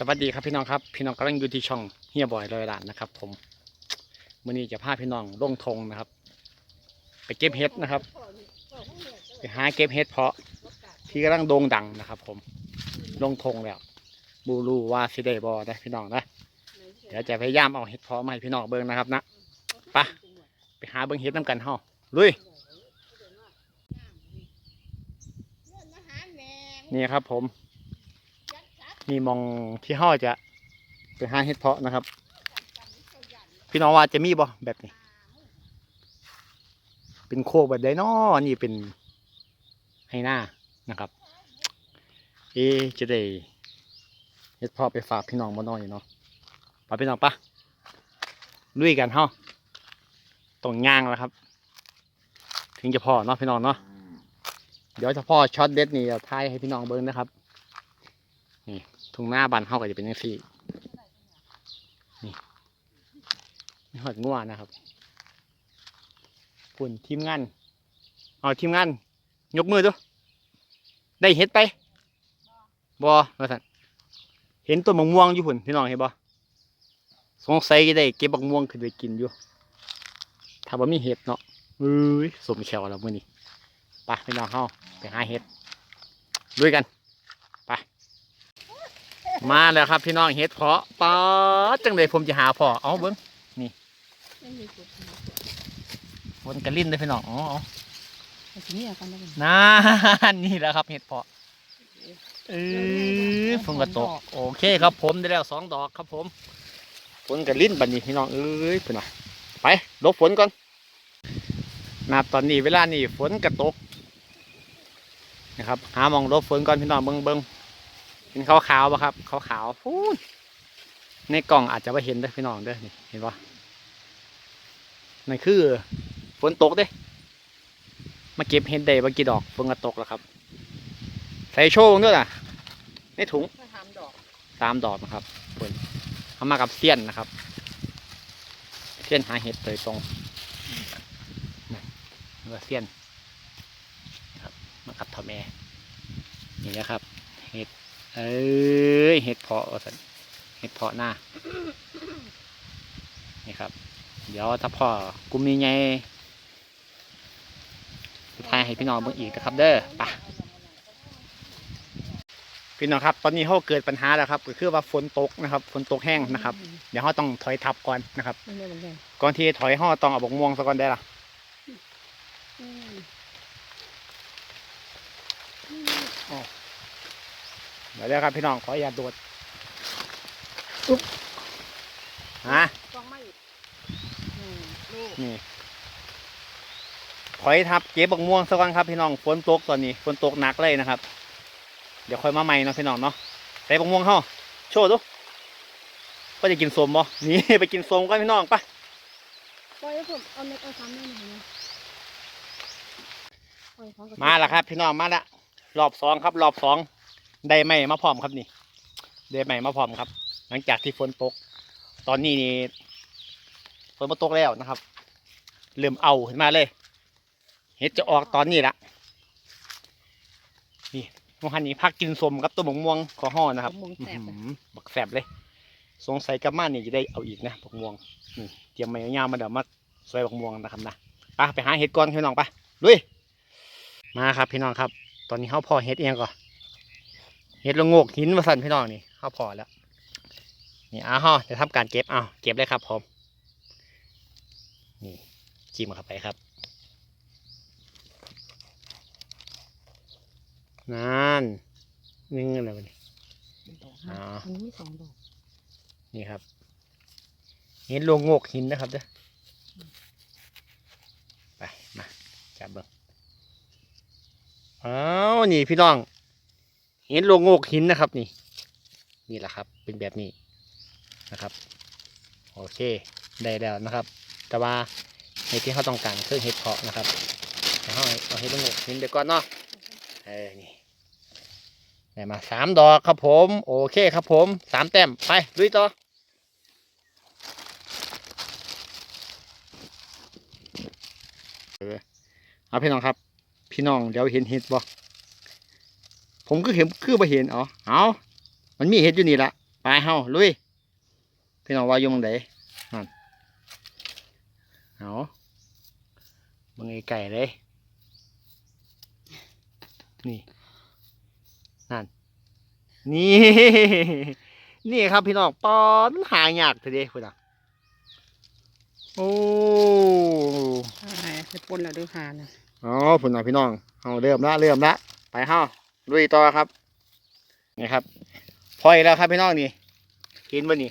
สวัสดีครับพี่น้องครับพี่น้องกำลังอยู่ที่ช่องเฮียบอยลอยลานนะครับ ผมวันนี้จะพาพี่น้องลงทงนะครับ ไปเก็บเห็ดนะครับ ไปหาเก็บเห็ดเพาะที่กำลังโด่งดังนะครับ ผมลงทงแล้วบูรูว่าสิได้บอนะพี่น้องนะเดี๋ยวจะพยายามเอาเห็ดเพาะมาให้พี่น้องเบิ่งนะครับนะไปไปหาเบิ่งเห็ดน้ำกันเฮาลุยนี่ครับผม มีมองที่ห่อจะไปหาเห็ดเพาะนะครับ พี่น้องว่าจะมีบ่แบบนี้ เป็นโคกแบบไดนอนี่เป็นไฮหน้านะครับ เอจะได้เห็ดเพาะไปฝากพี่น้องมาน้อยเนาะไปพี่น้องปะลุยกันเฮาตรงย่างแล้วครับ ถึงจะพอเนาะพี่น้องเนาะเดี๋ยวเฉพาะช็อตเด็ดนี่จะทายให้พี่น้องเบิ้งนะครับนี่ ทุ่งหน้าบานเฮาก็จะเป็นยังสี่นี่นี่หอดงัวนะครับคุณทีมงานเอาทีมงาน ยกมือดูได้เห็ดไปบอมาสันเห็นต้นมะม่วงอยู่พุ่นพี่น้องเห็นบ่สงสัยได้เก็บบักม่วงขึ้นไปกินอยู่ถ้าว่ามีเห็ดเนาะเอ้ยสมแขวแล้วมื้อนี้ไปพี่น้องเฮาไปหาเห็ดด้วยกัน มาแล้วครับพี่น้องเห็ดเพาะป๊าจังเลยผมจะหาพอเอาเบิ้งนี่ฝนกระลิ่นเลยพี่น้องอ๋อเอานี่อะกันนี่แหละครับเห็ดเพาะเออฝนกระตกโอเคครับผมได้แล้วสองดอกครับผมฝนกระลิ่นบัดนี้พี่น้องเอ้ยพี่น้องไปลบฝนก่อนนะตอนนี้เวลานี้ฝนกระตกนะครับหามองลบฝนก่อนพี่น้องเบิ้งเบิ้ง เห็นขาวขาวๆปะครับขาวขาวๆฟู้ยในกล่องอาจจะไม่เห็นเด้อพี่น้องเด้อนี่เห็นปะนั่นคือฝนตกเด้มาเก็บเห็ดได้บางกี่ดอกฝนก็ตกแล้วครับ ใส่โชว์ด้วยล่ะในถุงมาทำดอกสามดอกนะครับฝนเอามากับเสี้ยนนะครับเสี้ยนหาเห็ดโดยตรงนะแล้วก็เสี้ยนนะครับมากับทอแม่นี่นะครับเห็ด เอ้ยเห็ดเพาะว่าสันเห็ดเพาะหน้านี่ครับ เดี๋ยวถ้าพ่อกุมนี้ไงสุดท้ายให้พี่น้องเบิ่งอีกนะครับ เด้อไปพี่น้องครับ ตอนนี้เขาเกิดปัญหาแล้วครับก็คือว่าฝนตกนะครับ ฝนตกแห้งนะครับ เดี๋ยวเขาต้องถอยทับก่อนนะครับไม่ได้เหมือนกันก่อนที่จะถอยเขาต้องเอาบกม่วงซะก่อนได้ล่ะ เดี๋ยวเดี๋ยวครับพี่น้องขออย่าตโดดอุ๊บฮะต้องไม่ลูกนี่ถอยทับเก็บบกม่วงสักวันครับพี่น้องฝนตกตอนนี้ฝนตกหนักเลยนะครับ เดี๋ยวค่อยมาใหม่เนาะพี่น้องเนาะใส่บกม่วงเข้าโชว์ดูก็จะกินสมบ่นี่ไปกินสมกันพี่น้องไปะปล่อยให้ผมเอาเน็ตเอาซ้ำได้ไหมนะปล่อยของกับมาแล้วครับ พี่น้องมาละรอบสองครับ รอบสอง ได้ไหมมาพร้อมครับนี่ ได้ไหมมาพร้อมครับ หลังจากที่ฝนตก ตอนนี้นี่ฝนมาตกแล้วนะครับ เริ่มเอาขึ้นมาเลย เห็ดจะออกตอนนี้ละนี่มหันนี้พักกินสมกับตัวบกม่วงขอห่อนะครับมุงแสบอื้อหือบักแสบเลย สงสัยกลับมานี่จะได้เอาอีกนะบักม่วงนี่เตรียมไม้ยาวมาเดี๋ยวมาซอยบักม่วงนะครับนะไปไปหาเห็ดก่อนพี่น้องไปลุยมาครับพี่น้องครับ ตอนนี้เขาพอเห็ดเองก่อน เห็ดละโงกหินมาสั่นพี่น้องนี่เขาพอแล้วนี่อ้าวฮะจะทำการเก็บอ้าวเก็บเลยครับผมนี่จิ้มเข้าไปครับนั่นนึ่งอะไรวะนี่อ๋ออันนี้มีสองดอกนี่ครับเห็นโลงโงกหินนะครับเด้อไปมาจับเบิ้งอ้าวนี่พี่น้อง เห็นโลงโงกหินนะครับนี่ นี่แหละครับ เป็นแบบนี้นะครับ โอเค ได้แล้วนะครับ แต่ว่าเห็ดที่เขาต้องการคือเห็ดเพาะนะครับแต่เขาเอาเห็ดโลงโงกหินเดี๋ยวก่อนเนาะ เออ นี่ได้มาสามดอกครับผม โอเคครับผม สามแต้ม ไปลุยต่อเออเอาพี่น้องครับ พี่น้องเดี๋ยวเห็นเห็ดบ่ ผมก็เห็นคือบ่เห็นอ๋อเอามันมีเห็ดอยู่นี่ละไปเฮาลุยพี่น้องว่าอยู่หมองใดนั่นเอามึงไอ้ไก่เลยนี่นั่นนี่นี่ครับพี่น้องปอนหายากทีเดียวคุณอะโอ้ใช่ไปปนแล้วด้วยหานะอ๋อพุ่นน่ะพี่น้องเอาเริ่มละเริ่มละไปเฮา ลุยต่อครับนี่ครับพออีกแล้วครับพี่น้องนี่กินบ่นี่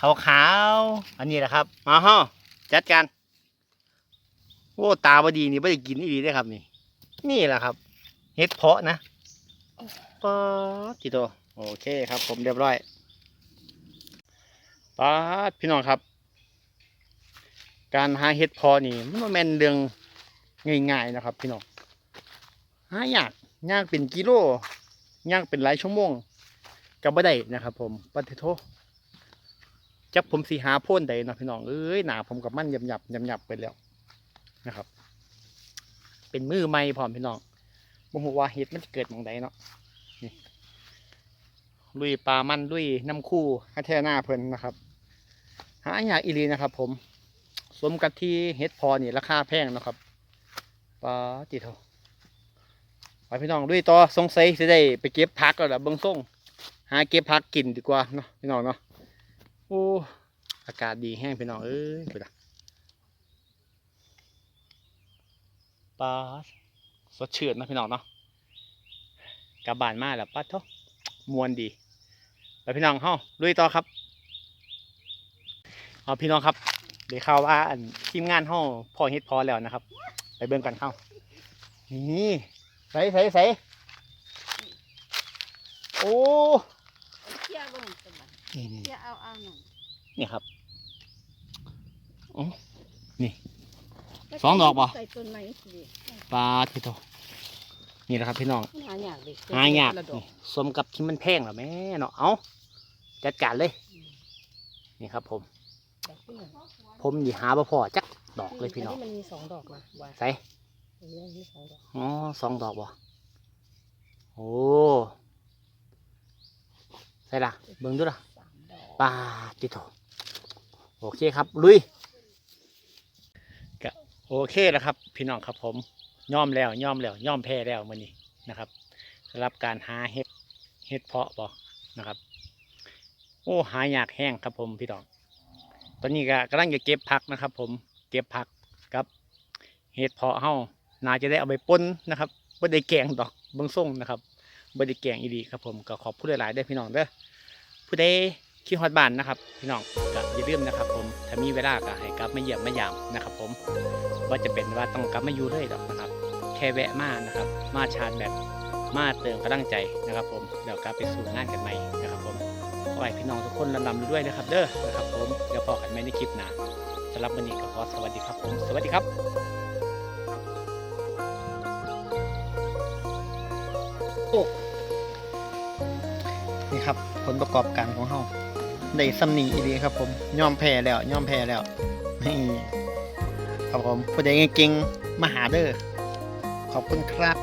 ขาวขาวๆอันนี้แหละครับมาเฮาจัดการโอ้ตาบ่ดีนี่บ่ได้กินอีหลีได้อครับนี่ นี่แหละครับเฮ็ดเพาะนะป๊าดจิโตโอเคครับ ผมเรียบร้อยป๊าดพี่น้องครับ การหาเฮ็ดเพาะนี่มันบ่แม่นเรื่องง่ายๆนะครับ พี่น้องหายาก ย่ากเป็นกิโลย่ากเป็นหลายชั่วโมงก็บ่ได้นะครับ ผมปฏิโทจักผมสิหาพ่นใดเนาะพี่น้องเอ้ยหนาผมกับมันยำยับยำยับไปแล้วนะครับ เป็นมือใหม่พร้อมพี่น้องบ่ฮู้ว่าเฮ็ดมันเกิดมองใดเนาะนี่ลุยปลามันลุยน้ำคู่ฮัทเทนาเพลินนะครับ หาอยากอีหลีนะครับ ผม สมกับที่เฮ็ดพอนี่ราคาแพงนะครับปลาติเถา พี่น้องด้วยต่อสงสัยสิได้ไปเก็บผักแล้วล่ะเบิ่งส่งหาเก็บผักกินดีกว่าเนาะพี่น้องเนาะโอ้อากาศดีแห้งพี่น้องเอ้ยไปละปลาสดชื่นนะพี่น้องเนาะกลับบ้านมาแล้วปัดเถอะมวนดีไปพี่น้องเฮาลุยต่อครับเอาพี่น้องครับเดี๋ยวเข้าว่านทีมงานห้องพอเฮ็ดพอแล้วนะครับ ไปเบิ่งกันเข้านี่ ใส่ใส่ใส่โอ้เที่ยวบ่สบายนี่นี่เที่ยวเอาเอาหน่อยนี่ครับสองดอกบ่ ใส่ต้นไม้สิปลาที่โตนี่แหละครับพี่น้องมันหายากดิหายากนี่สมกับที่มันแพงเหรอแม่เนาะเอาจัดการเลย นี่ครับผมดอกเบี้ยผมดีหาบ่พอจักดอกเลยพี่น้องนนี้มันมีสองดอกมาว่า ใส่ อันนี้มีสองดอกอ๋อสองดอกบ่โอ้ใส่ละเบิ่งดูละสามดอกปาติโถโอเคครับ ลุยก็โอเคแล้วครับ พี่น้องครับผมย่อมแล้วย่อมแล้วย่อมแพ้แล้วมันนี้นะครับสำหรับการหาเห็ดเห็ดเพาะบ่นะครับ โอ้หายากแห้งครับผมพี่น้อง ตอนนี้ก็กำลังจะเก็บผักนะครับ ผมเก็บผักกับเห็ดเพาะเฮา น่าจะได้เอาไปป่นนะครับบ่ได้แกงดอกเบางส่งนะครับบ่ได้แกงอีดีครับผมก็ขอบผู้หลายๆเด้พี่น้องเด้อผู้ใดคิดฮอดบ้านนะครับ พี่น้องก็อย่าลืมนะครับ ผมถ้ามีเวลาก็ให้กลับมาเยี่ยมมายามนะครับ ผมว่าจะเป็นว่าต้องกลับมาอยู่เลยดอกนะครับ แค่แวะมานะครับ มาชาร์จแบตมาเติมกำลังใจนะครับ ผมเดี๋ยวกลับไปสู่งานกันใหม่นะครับ ผมขอให้พี่น้องทุกคนลำๆด้วยนะครับ เด้อนะครับ ผมเดี๋ยวพอกันใหมในคลิปหน้าสำหรับวันนี้ก็ขอสวัสดีครับผม สวัสดีครับ นี่ครับ ผลประกอบการของเราได้สำนีอีดีครับผมยอมแพ้แล้วยอมแพ้แล้วนี่ครับผมผู้ใดเก่งๆมาหาเด้อขอบคุณครับ